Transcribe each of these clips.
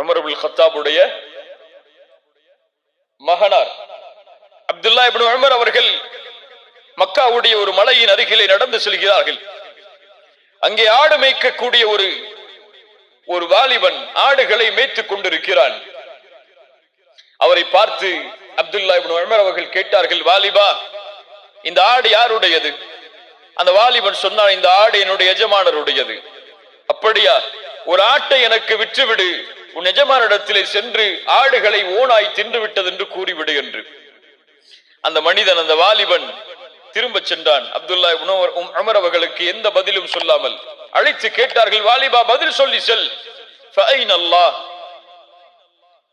அமரபுல் ஹத்தாபுடைய மகனார். அப்துல்லா இப்படி உமர் அவர்கள் மக்காவுடைய ஒரு மலையின் அருகிலே நடந்து செல்கிறார்கள். அங்கே ஆடு மேய்க்கக்கூடிய ஒரு ஒரு வாலிபன் ஆடுகளை மேய்த்துக் கொண்டிருக்கிறான். அவரை பார்த்து அப்துல்லா இப்னு உமர் அவர்கள் கேட்டார்கள் வாலிபா இந்த ஆடு யாருடையது? அந்த வாலிபன் சொன்னான் இந்த ஆடு என்னுடைய எஜமானருடையது. அப்படியா ஒரு ஆட்டை எனக்கு விற்றுவிடு. உன் எஜமானிடத்திலே சென்று ஆடுகளை ஓனாய் தின்று விட்டது என்று கூறிவிடு என்று. அந்த மனிதன் அந்த வாலிபன் திரும்ப சென்றான். அப்துல்லா உணவர் அமர் உம் அவர்களுக்கு எந்த பதிலும் சொல்லாமல் அழைத்து கேட்டார்கள் வாலிபா பதில் சொல்லி செல். ஃபைன் அல்லாஹ்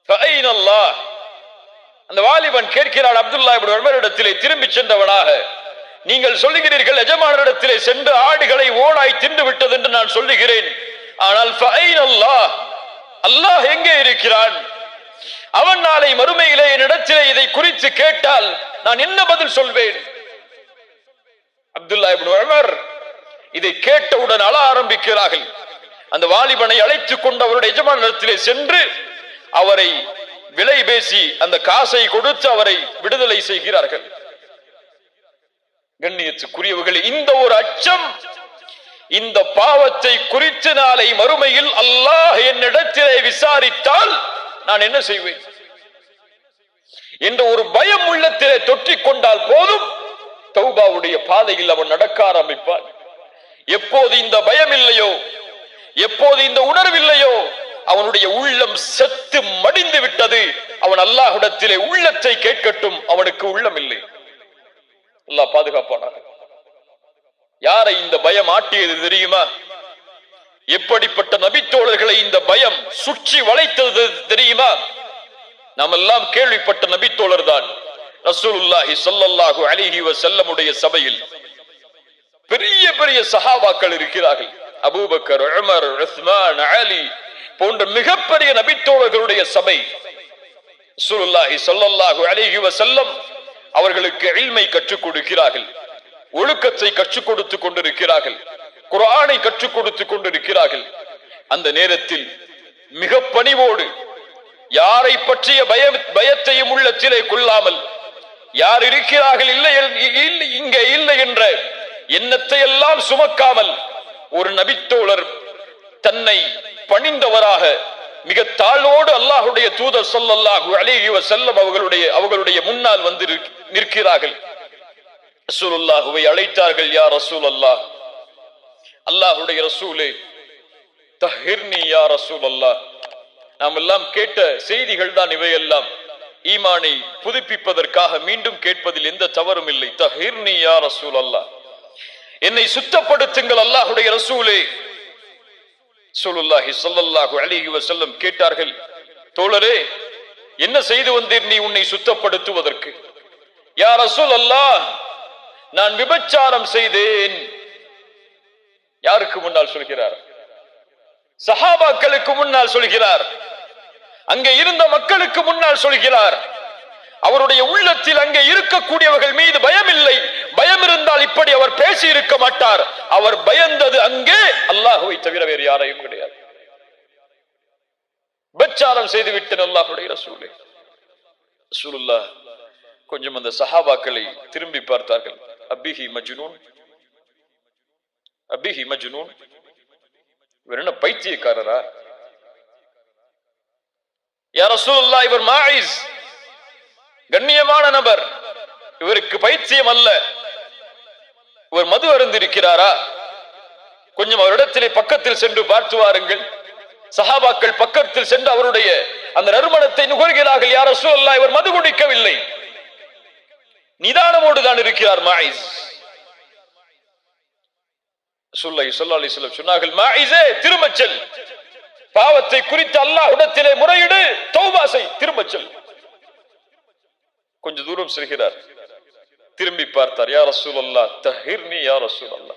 ஃபைன் அல்லாஹ் அந்த வாலிபன் கேட்கிறான் அப்துல்லா உமரிடத்திலே திரும்பி சென்றவனாக நீங்கள் சொல்லுகிறீர்கள் எஜமானரிடத்திலே சென்று ஆடுகளை ஓனாய் தின்று விட்டது என்று நான் சொல்லுகிறேன். ஆனால் ஃபைன் அல்லாஹ் எங்கே இருக்கிறான்? அவன் நாளை மறுமையிலே என்னிடத்திலே இதை குறித்து கேட்டால் நான் என்ன பதில் சொல்வேன்? அப்துல்லா உமர் இதை கேட்டவுடன் அழ ஆரம்பிக்கிறார்கள். அந்த வாலிபனை அழைத்துக் கொண்டு அவருடைய எஜமானிடத்திலே சென்று அவரை விலை பேசி அந்த காசை கொடுத்து அவரை விடுதலை செய்கிறார்கள். கண்ணியத்துக்குரியவர்கள் இந்த ஒரு அச்சம் இந்த பாவத்தை குறித்து நாளை மறுமையில் அல்லாஹ் என்னிடத்திலே விசாரித்தால் நான் என்ன செய்வேன்? என்ற ஒரு பயம் உள்ளத்திலே தொற்றிக் கொண்டால் போதும். தௌபாவுடைய பாதையில் அவன் நடக்க ஆரம்பிப்பான். எப்போது இந்த பயம் இல்லையோ எப்போது இந்த உணர்வில்லையோ அவனுடைய உள்ளம் செத்து மடிந்து விட்டது. அவன் அல்லாஹ்விடத்திலே உள்ளத்தை கேட்கட்டும் அவனுக்கு உள்ளம் இல்லை. அல்லாஹ் பாதுகாப்பானாக. யாரை இந்த பயம் ஆட்டியது தெரியுமா? எப்படிப்பட்ட நபித்தோழர்களை இந்த பயம் சுற்றி வளைத்தது தெரியுமா? நாம் எல்லாம் கேள்விப்பட்ட நபித்தோழர் தான் ரசூலுல்லாஹி சபையில் பெரிய பெரிய சஹாபாக்கள் இருக்கிறார்கள். அபூபக்கர் உமர் உஸ்மான் அலி போன்ற மிகப்பெரிய நபித்தோழர்களுடைய சபை. ரசூலுல்லாஹி ஸல்லல்லாஹு அலைஹி செல்லம் அவர்களுக்கு எளிமை கற்றுக் கொடுக்கிறார்கள். ஒழுக்கத்தை கற்றுக் கொடுத்துக் கொண்டிருக்கிறார்கள். குரானை கற்றுக் கொடுத்துக் கொண்டிருக்கிறார்கள். அந்த நேரத்தில் மிக பணிவோடு யாரை பற்றிய பய பயத்தையும் உள்ளத்திலே கொள்ளாமல் யார் இருக்கிறார்கள் இல்லை இங்கே இல்லை என்ற எண்ணத்தை எல்லாம் சுமக்காமல் ஒரு நபித்தோழர் தன்னை பணிந்தவராக மிக தாழ்வோடு அல்லாஹுடைய தூதர் சொல்லல்லாஹு அலைஹி செல்லம் அவர்களுடைய அவர்களுடைய முன்னால் வந்து நிற்கிறார்கள். ரசூலுல்லாஹுவை அழைத்தார்கள் யா ரசூலல்லாஹ் அல்லாஹுடைய ரசூலே தஹிர்னி யா ரசூலல்லாஹ். நாம் எல்லாம் கேட்ட செய்திகள் தான் இவையெல்லாம். ஈமானை புதுப்பிப்பதற்காக மீண்டும் கேட்பதில் எந்த தவறும் இல்லை. தஹிர்னி யா ரசூலல்லாஹ். என்னை சுத்தப்படுத்துங்கள் அல்லாஹுடைய ரசூலே. சொல்லுல்லாஹி சொல்லல்லாஹு அலிஹி வசல்லம் கேட்டார்கள் தோழரே என்ன செய்து வந்தீர் நீ உன்னை சுத்தப்படுத்துவதற்கு? யா ரசூல் அல்லாஹ் நான் விபச்சாரம் செய்தேன். யாருக்கு முன்னால் சொல்கிறார்? சஹாபாக்களுக்கு முன்னால் சொல்கிறார். அங்கே இருந்த மக்களுக்கு முன்னால் சொல்கிறார். அவருடைய உள்ளத்தில் அங்கே இருக்கக்கூடியவர்கள் மீது பயம் இல்லை பயம் இருந்தால் இப்படி அவர் பேசி இருக்க மாட்டார். அவர் பயந்தது அங்கே. அல்லாஹுவை தவிர வேறு யாரையும் கிடையாது. பச்சாரம் செய்து விட்டேன் அல்லாஹுடைய ரசூலே. ரசூலுல்லா கொஞ்சம் அந்த சஹாபாக்களை திரும்பி பார்த்தார்கள். அபிஹி மஜ்னூன். அபிஹி மஜ்னூன். இவர் என்ன பைத்தியக்காரரா? யா ரசூலுல்லாஹ் இவர் மாயிஸ் கண்ணியமான நபர். இவருக்கு பைத்தியம் அல்ல. இவர் மது அருந்திருக்கிறாரா? கொஞ்சம் அவரிடத்திலே பக்கத்தில் சென்று பார்த்து வாருங்கள். சஹாபாக்கள் பக்கத்தில் சென்று அவருடைய அந்த நறுமணத்தை நுகர்கிறார்கள். யார் ரசூலுல்லாஹ் இவர் மது குடிக்கவில்லை. நிதானமோடு தான் இருக்கிறார் மாயிஸ். சுல்லை சொல்லா அலிஸ்லம் சொன்னார்கள் மாயிஸே திரும்பச் செல். பாவத்தை குறித்து அல்லாஹ்விடத்திலே முறையிடு தௌபா திரும்பச் செல். கொஞ்ச தூரம் செல்கிறார். திரும்பி பார்த்தார் யார் ரசூல் தஹிர்னி யார் ரசூல்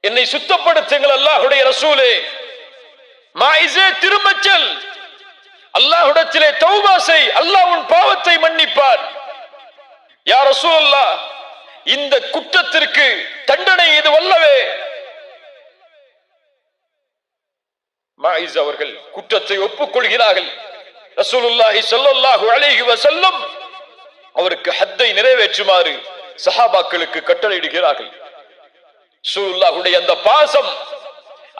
என்னை சுத்தப்படுத்துங்கள் அல்லாஹுடைய ரசூலே. மாயிசே திரும்பச் செல். அல்லாஹ்விடத்திலே தௌபா அல்லாஹ் உன் பாவத்தை மன்னிப்பார். யார் ரசூலல்லா இந்த குற்றத்திற்கு தண்டனை இது வல்லவே. மாயிஸ் அவர்கள் குற்றத்தை ஒப்புக்கொள்கிறார்கள். ரசூலுல்லாஹி ஸல்லல்லாஹு அலைஹி வஸல்லம் அவருக்கு ஹத்தை நிறைவேற்றுமாறு சஹாபாக்களுக்கு கட்டளையிடுகிறார்கள். ரசூலுல்லாஹுடைய அந்த பாசம்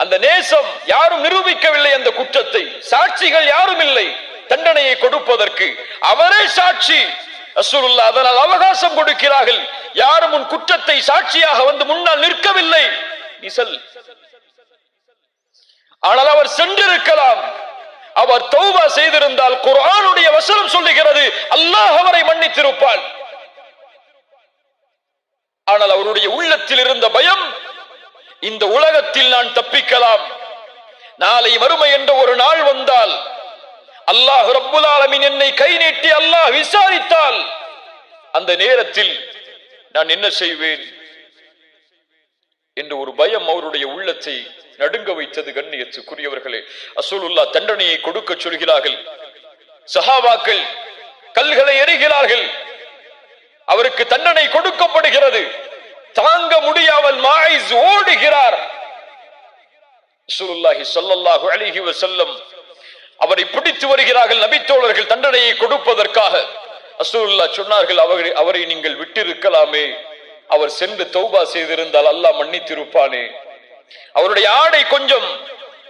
அந்த நேசம் யாரும் நிரூபிக்கவில்லை அந்த குற்றத்தை. சாட்சிகள் யாரும் இல்லை. தண்டனையை கொடுப்பதற்கு அவரே சாட்சி. ரசூலுல்லாஹ் அதனால் அவகாசம் கொடுக்கிறார்கள். யாரும் உன் குற்றத்தை சாட்சியாக வந்து முன்னால் நிற்கவில்லை. நீ செல் ஆனால் அவர் சென்றிருக்கலாம். அவர் தௌபா செய்திருந்தால் குரானுடைய வசனம் சொல்லுகிறது அல்லாஹ் அவரை மன்னித்திருப்பாள் ஆனால் அவருடைய உள்ளத்தில் இருந்த பயம் இந்த உலகத்தில் நான் தப்பிக்கலாம். நாளை மறுமை என்ற ஒரு நாள் வந்தால் அல்லாஹ் ரப்புல் என்னை கை நீட்டி அல்லாஹ் விசாரித்தால் அந்த நேரத்தில் நான் என்ன செய்வேன் என்று ஒரு பயம் அவருடைய உள்ளத்தை நடுங்க வைத்தது கண்ணியத்துக்குரியவர்களே. அசூலுல்லா தண்டனையை கொடுக்க சொல்கிறார்கள். சஹாபாக்கள் கல்களை எறிகிறார்கள். அவருக்கு தண்டனை கொடுக்கப்படுகிறது. தாங்க முடியாமல் மாயிஸ் ஓடுகிறார். ரசூலுல்லாஹி சொல்லல்லாஹு அலைஹி செல்லும் அவரை பிடித்து வருகிறார்கள் நபித்தோழர்கள் தண்டனையை கொடுப்பதற்காக. அசூல்லா சொன்னார்கள் அவரை அவரை நீங்கள் விட்டிருக்கலாமே. அவர் சென்று தௌபா செய்திருந்தால் அல்லாஹ் மன்னித்திருப்பானே. அவருடைய ஆடை கொஞ்சம்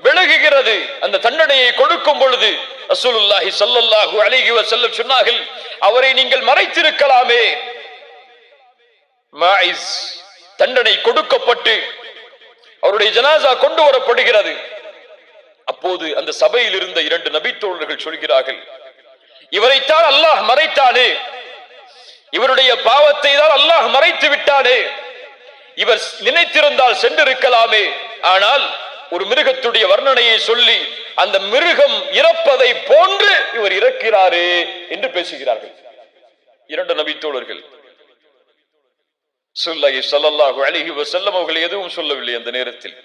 விலகுகிறது. அந்த தண்டனையை கொடுக்கும் பொழுது அசூலுல்லாஹி ஸல்லல்லாஹு அழகி செல்ல சொன்னார்கள் அவரை நீங்கள் மறைத்திருக்கலாமே. தண்டனை கொடுக்கப்பட்டு அவருடைய ஜனாசா கொண்டு வரப்படுகிறது. அப்போது அந்த சபையில் இருந்த இரண்டு நபித்தோழர்கள் சொல்கிறார்கள் இவரைத்தான் அல்லாஹ் மறைத்தானே. இவருடைய பாவத்தை தான் அல்லாஹ் மறைத்து விட்டானே. இவர் நினைத்திருந்தால் சென்றிருக்கலாமே. ஆனால் ஒரு மிருகத்துடைய வர்ணனையை சொல்லி அந்த மிருகம் இறப்பதை போன்று இவர் இறக்கிறாரே என்று பேசுகிறார்கள். இரண்டு நபித்தோழர்கள். சொல்லி ஸல்லல்லாஹு அழகி செல்லம் அவர்கள் எதுவும் சொல்லவில்லை அந்த நேரத்தில்.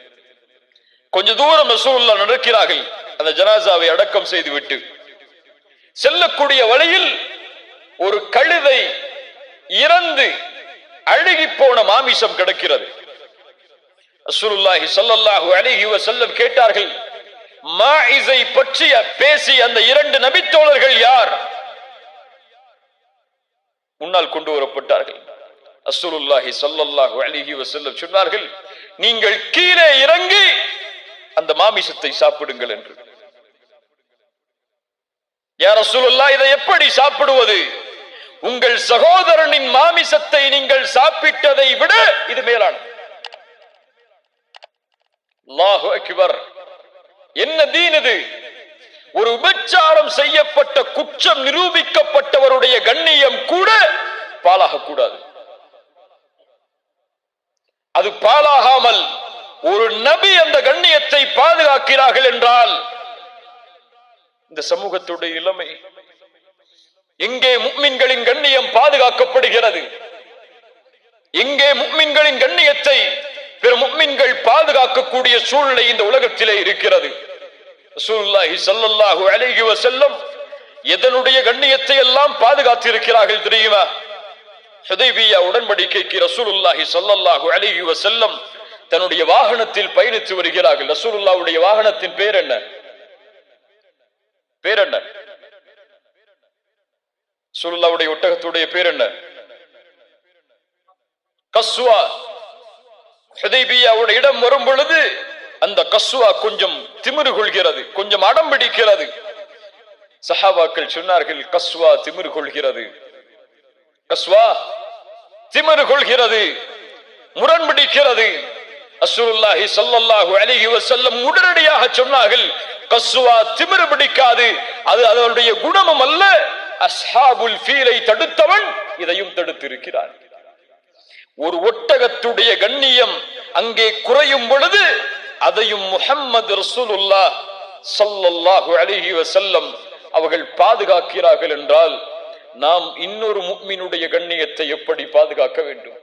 கொஞ்ச தூரம் ரசூலுல்லாஹ் நடக்கிறார்கள். அந்த ஜனாசாவை அடக்கம் செய்து விட்டு செல்லக்கூடிய வழியில் ஒரு கழுதை இறந்து அழுகி போன மாமிசம் கிடக்கிறது. அசுருல்லாஹி ஸல்லல்லாஹு அலைஹி வஸல்லம் கேட்டார்கள் மாஇஸை பற்றிய பேசி அந்த இரண்டு நபித்தோழர்கள் யார்? முன்னால் கொண்டு வரப்பட்டார்கள். அசுருல்லாஹி ஸல்லல்லாஹு அலைஹி வஸல்லம் சொன்னார்கள் நீங்கள் கீழே இறங்கி அந்த மாமிசத்தை சாப்பிடுங்கள் என்று. யார சூழல்லா இதை எப்படி சாப்பிடுவது? உங்கள் சகோதரனின் மாமிசத்தை நீங்கள் சாப்பிட்டதை விட இது மேலான என்ன தீன் இது? ஒரு உபச்சாரம் செய்யப்பட்ட குற்றம் நிரூபிக்கப்பட்டவருடைய கண்ணியம் கூட பாலாக கூடாது அது பாலாகாமல் ஒரு நபி அந்த கண்ணியத்தை பாதுகாக்கிறார்கள் என்றால் இந்த சமூகத்துடைய இளமை எங்கே முக்மின்களின் கண்ணியம் பாதுகாக்கப்படுகிறது? எங்கே முக்மின்களின் கண்ணியத்தை பிற முக்மின்கள் பாதுகாக்கக்கூடிய சூழ்நிலை இந்த உலகத்திலே இருக்கிறது? ரசூலுல்லாஹி ஸல்லல்லாஹு அலைஹி எதனுடைய கண்ணியத்தை எல்லாம் பாதுகாத்து இருக்கிறார்கள் தெரியுமா உடன்படிக்கைக்கு ரசூலுல்லாஹி ஸல்லல்லாஹு அழகி செல்லும் தன்னுடைய வாகனத்தில் பயணித்து வருகிறார்கள். ரசூலுல்லாவுடைய வாகனத்தின் பேர் என்ன? பேர் என்ன? சுருல்லாவுடைய ஒட்டகத்துடைய பேர் என்ன? கஸ்வா. ஹுதைபியாவுடைய இடம் வரும் பொழுது அந்த கஸ்வா கொஞ்சம் திமிரு கொள்கிறது கொஞ்சம் அடம் பிடிக்கிறது. சஹாபாக்கள் சொன்னார்கள் கஸ்வா திமிரு கொள்கிறது. கஸ்வா திமிரு கொள்கிறது முரண்பிடிக்கிறது. அஸ்ஸலுல்லாஹி ஸல்லல்லாஹு அலிஹி வசல்லம் உடனடியாக சொன்னார்கள் கசுவா திமிரு பிடிக்காது அது அதனுடைய குணமும் அல்ல. அஸ்ஹாபுல் ஃபீலை தடுத்தவன் இதையும் தடுத்திருக்கிறான். ஒரு ஒட்டகத்துடைய கண்ணியம் அங்கே குறையும் பொழுது அதையும் முஹம்மது ரசூலுல்லா சல்லல்லாஹு அலிஹி வசல்லம் அவர்கள் பாதுகாக்கிறார்கள் என்றால் நாம் இன்னொரு முக்மினுடைய கண்ணியத்தை எப்படி பாதுகாக்க வேண்டும்?